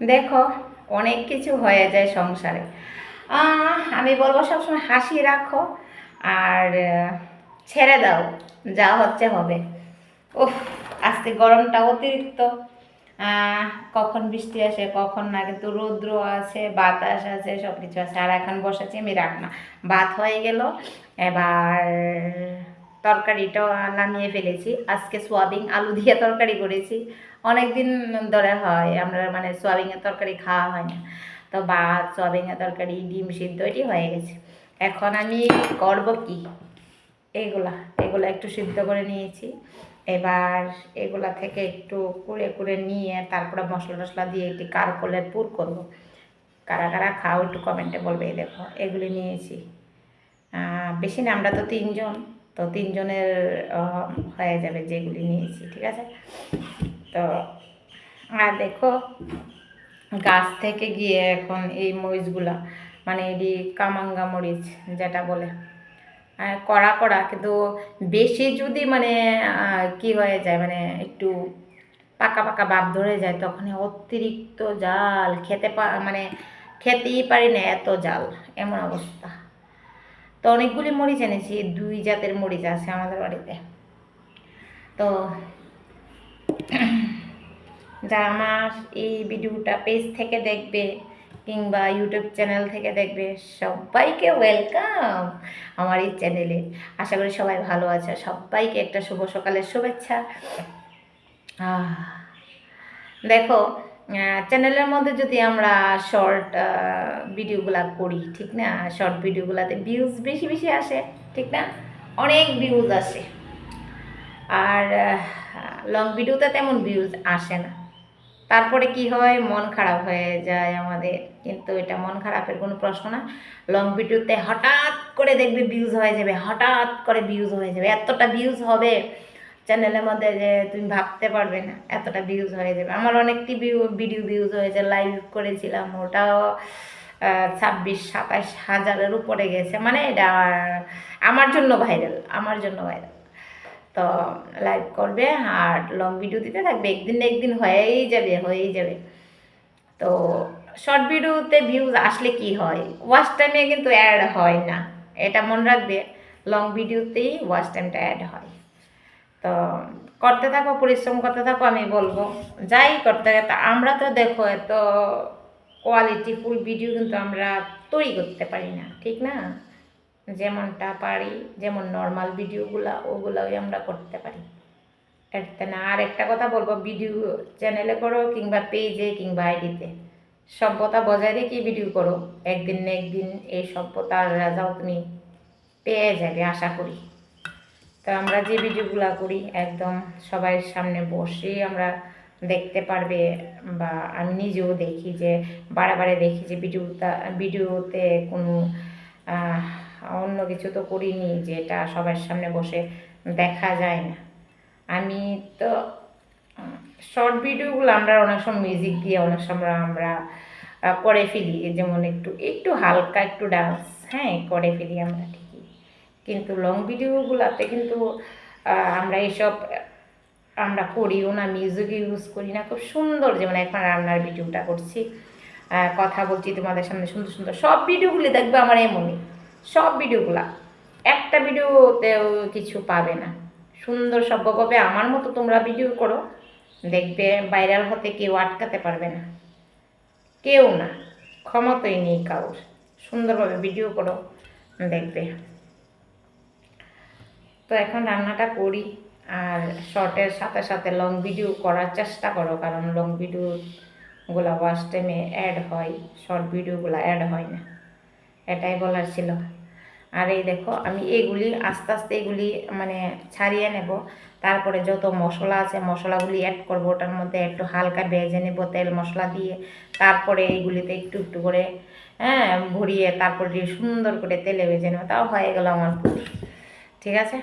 দেখো, অনেক কিছু হয়ে যায় সংসারে। আমি বলব সবসময় হাসি রাখো আর ছেড়ে দাও, যা হচ্ছে হবে। উফ, আজকে গরমটা অতিরিক্ত। কখন বৃষ্টি আসে, কখন না, কিন্তু রৌদ্র আছে, বাতাস আছে সব কিছু আছে। আর এখন বসেছি, আমি রান্না। ভাত হয়ে গেল, এবার তরকারিটাও নামিয়ে ফেলেছি। আজকে সোয়াবিন আলু দিয়ে তরকারি করেছি। অনেক দিন ধরে হয়, আমরা মানে সোয়াবিনের তরকারি খাওয়া হয় না। তো ভাত, সোয়াবিনের তরকারি, ডিম সিদ্ধ, এটি হয়ে গেছে। এখন আমি করব কি? এগুলা এগুলা একটু সিদ্ধ করে নিয়েছি। এবার এগুলা থেকে একটু কুড়ে কুড়ে নিয়ে তারপরে মশলা টশলা দিয়ে একটি কারকলের পুর করব। কারা কারা খাও একটু কমেন্টে বলবে দেখো, এগুলি নিয়েছি। বেশি না, আমরা তো তিনজন। তো তিনজনের হয়ে যাবে যেগুলি নিয়েছি, ঠিক আছে? তো, আর দেখো, গাছ থেকে গিয়ে এখন এই মরিচগুলা মানে এটি কামাঙ্গা মরিচ যেটা বলে কড়া কড়া, কিন্তু বেশি যদি মানে কি হয়ে যায় মানে একটু পাকা পাকা বাপ ধরে যায় তখন অতিরিক্ত জাল, খেতে মানে খেতেই পারি না এত জাল, এমন অবস্থা। তো অনেকগুলি মরিচ এনেছি, দুই জাতের মরিচ আছে আমাদের বাড়িতে। তো যারা আমার এই ভিডিওটা পেজ থেকে দেখবে কিংবা ইউটিউব চ্যানেল থেকে দেখবে, সবাইকে ওয়েলকাম আমার এই চ্যানেলে। আশা করি সবাই ভালো আছে। সবাইকে একটা শুভ সকালের শুভেচ্ছা। দেখো চ্যানেলের মধ্যে যদি আমরা শর্ট ভিডিওগুলা করি, ঠিক না? শর্ট ভিডিওগুলাতে ভিউজ বেশি বেশি আসে, ঠিক না? অনেক ভিউজ আসে। আর লং ভিডিওতে তেমন ভিউজ আসে না। তারপরে কি হয়? মন খারাপ হয়ে যায় আমাদের। কিন্তু এটা মন খারাপের কোনো প্রশ্ন না। লং ভিডিওতে হঠাৎ করে দেখবে ভিউজ হয়ে যাবে, হঠাৎ করে ভিউজ হয়ে যাবে। এতটা ভিউজ হবে চ্যানেলের মধ্যে যে তুমি ভাবতে পারবে না, এতটা ভিউজ হয়ে যাবে। আমার অনেকটি ভিডিও ভিউজ হয়েছে লাইভ করেছিলাম, ওটাও ছাব্বিশ, সাতাশ হাজারের উপরে গেছে। মানে এটা আমার জন্য ভাইরাল আমার জন্য ভাইরাল তো লাইভ করবে আর লং ভিডিও দিতে থাকবে, একদিন না একদিন হয়েই যাবে হয়েই যাবে। তো শর্ট ভিডিওতে ভিউজ আসলে কি হয়? ওয়াচ টাইমে কিন্তু অ্যাড হয় না। এটা মনে রাখবে লং ভিডিওতেই ওয়াচ টাইমটা অ্যাড হয়। তো করতে থাকো, পরিশ্রম করতে থাকো, আমি বলব। যাই করতে তা আমরা তো দেখো এত কোয়ালিটি ফুল ভিডিও কিন্তু আমরা তৈরি করতে পারি না, ঠিক না? যেমনটা পারি, যেমন নর্মাল ভিডিওগুলা ওগুলোই আমরা করতে পারি। এতে না, আর একটা কথা বলব ভিডিও চ্যানেলে করো কিংবা পেজে কিংবা আইডিতে সভ্যতা বজায় রেখে ভিডিও করো। একদিন না একদিন এই সভ্যতার রেজাল্ট তুমি পেয়ে যাবে, আশা করি। তো আমরা যে ভিডিওগুলো করি, একদম সবাই সামনে বসে আমরা দেখতে পারবে বা আমি নিজেও দেখি যে বারে দেখি যে ভিডিওটা, ভিডিওতে কোনো অন্য কিছু তো করিনি যেটা সবার সামনে বসে দেখা যায় না। আমি তো, শর্ট ভিডিওগুলো আমরা অনেক সময় মিউজিক দিয়ে অনেক সময় আমরা করে ফেলি, যেমন একটু একটু হালকা একটু ডান্স হ্যাঁ করে ফেলি আমরা কিন্তু লং ভিডিওগুলোতে কিন্তু আমরা এইসব আমরা করিও না মিউজিক ইউজ করি না। খুব সুন্দর যেমন এখন রান্নার ভিডিওটা করছি। কথা বলছি তোমাদের সামনে, সুন্দর সুন্দর। সব ভিডিওগুলি দেখবে আমার এমনই। সব ভিডিওগুলা একটা ভিডিওতেও কিছু পাবে না। সুন্দর সভ্যভাবে আমার মতো তোমরা ভিডিও করো। দেখবে ভাইরাল হতে কেউ আটকাতে পারবে না। কেউ না। ক্ষমতাই নেই কারোর। সুন্দরভাবে ভিডিও করো। দেখবে। তো এখন রান্নাটা করি আর শর্টের সাথে সাথে লং ভিডিও করার চেষ্টা করো, কারণ লং ভিডিওগুলো ওয়াচ টাইমে অ্যাড হয় শর্ট ভিডিওগুলো অ্যাড হয় না। এটাই বলার ছিল। আর এই দেখো, আমি এগুলি আস্তে আস্তে এগুলি মানে ছাড়িয়ে নেব। তারপরে যত মশলা আছে, মশলাগুলি অ্যাড করব, ওটার মধ্যে একটু হালকা ভেজে নেব তেল মশলা দিয়ে। তারপরে এইগুলিতে একটু একটু করে হ্যাঁ ভরিয়ে তারপরে সুন্দর করে তেলে ভেজে নেব। তাও হয়ে গেল আমার ঠিক আছে?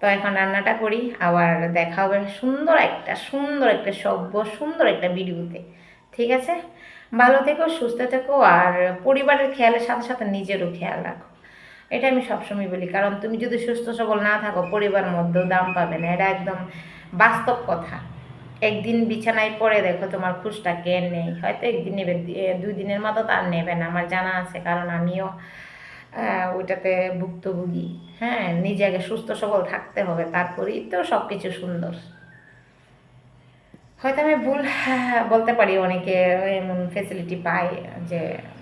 তো এখন রান্নাটা করি, আবার দেখা হবে সুন্দর একটা সুন্দর একটা সভ্য, সুন্দর একটা ভিডিওতে। ঠিক আছে? ভালো থেকো, সুস্থ থেকো, আর পরিবারের খেয়ালের সাথে সাথে নিজেরও খেয়াল রাখো। এটা আমি সবসময় বলি, কারণ তুমি যদি সুস্থ সবল না থাকো, পরিবার মধ্যেও দাম পাবে না। এটা একদম বাস্তব কথা। একদিন বিছানায় পড়ে দেখো তোমার খুশটা কে নেই। হয়তো একদিন নেবে দুই দিনের মতো তার নেবে না। আমার জানা আছে, কারণ আমিও ওইটাতে ভুক্তভোগী। হ্যাঁ নিজেকে সুস্থ সবল থাকতে হবে তারপরেই তো সব কিছু সুন্দর। হয়তো আমি ভুল হ্যাঁ, বলতে পারি অনেকে এমন ফেসিলিটি পায় যে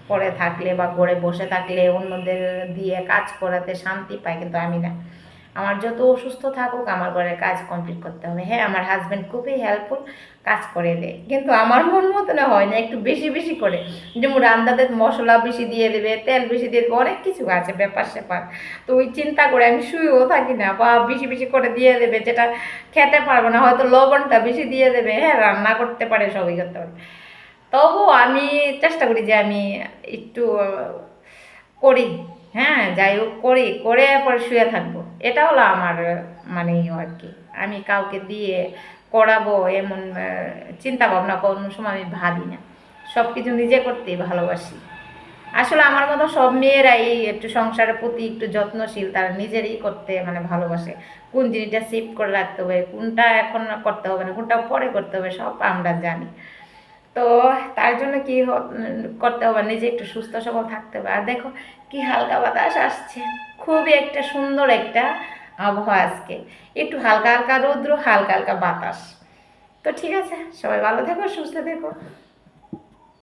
পড়ে থাকলে বা ঘরে বসে থাকলে অন্যদের দিয়ে কাজ করাতে শান্তি পায় কিন্তু আমি না। আমার যত অসুস্থ থাকুক, আমার ঘরের কাজ কমপ্লিট করতে হবে। হ্যাঁ আমার হাজব্যান্ড খুবই হেল্পফুল কাজ করে দেয়। কিন্তু আমার মন মতো না হয় না, একটু বেশি বেশি করে। যেমন রান্নাতে মশলা বেশি দিয়ে দেবে, তেল বেশি দিয়ে দেবে, অনেক কিছু আছে ব্যাপার, স্যাপার। তো ওই চিন্তা করে আমি শুয়েও থাকি না, বা বেশি বেশি করে দিয়ে দেবে, যেটা খেতে পারব না, হয়তো লবণটা বেশি দিয়ে দেবে। হ্যাঁ রান্না করতে পারে, সবই করতে পারে। তবু আমি চেষ্টা করি যে আমি একটু করি। হ্যাঁ যাই হোক, করি, করে পরে শুয়ে থাকব। এটা হলো আমার মানে ইয়ে আর কি। আমি কাউকে দিয়ে করাবো এমন চিন্তা ভাবনা কোনো সময় আমি ভাবি না সব কিছু নিজে করতেই ভালোবাসি। আসলে আমার মতো সব মেয়েরাই একটু সংসারের প্রতি একটু যত্নশীল, তারা নিজেরই করতে মানে ভালোবাসে। কোন জিনিসটা সেভ করে রাখতে হবে, কোনটা এখন করতে হবে না, কোনটা পরে করতে হবে, সব আমরা জানি। তো তার জন্য কি করতে হবে? নিজে একটু সুস্থ সবল থাকতে হবে। আর দেখো কি হালকা বাতাস আসছে। খুবই একটা সুন্দর একটা আবহাওয়া আজকে। একটু হালকা হালকা রৌদ্র, হালকা হালকা বাতাস। তো ঠিক আছে, সবাই ভালো থেকো, সুস্থ থেকো।